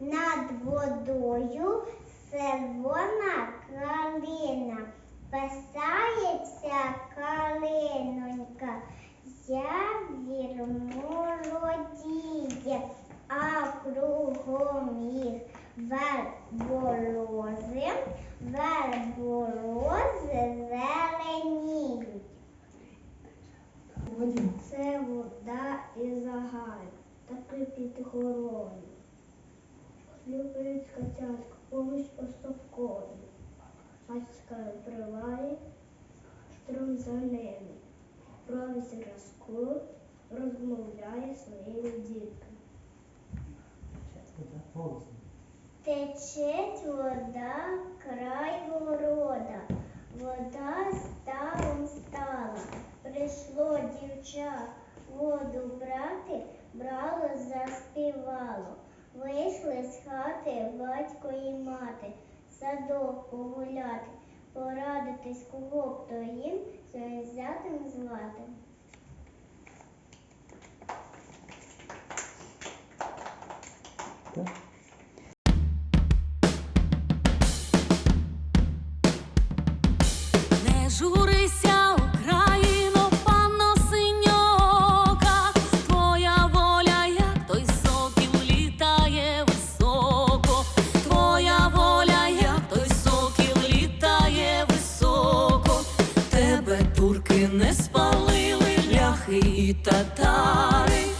над водою сервона калина. Писається калинонька, я вірмо а кругом їх верборози, верборози зеленіють. Це вода і загаль. такий підгородний. Хлюпають котятка поміж островкою. Батька приває, струм за ними. Провість разку розмовляє своїми дітками. Течеть вода край города, вода ставом стала. Прийшло дівча воду брати, брало, заспівало. Вийшли з хати батько і мати, садок погуляти, порадитись, кого б то їм своїм звати. Не журися, турки не спалили ляхи і татари.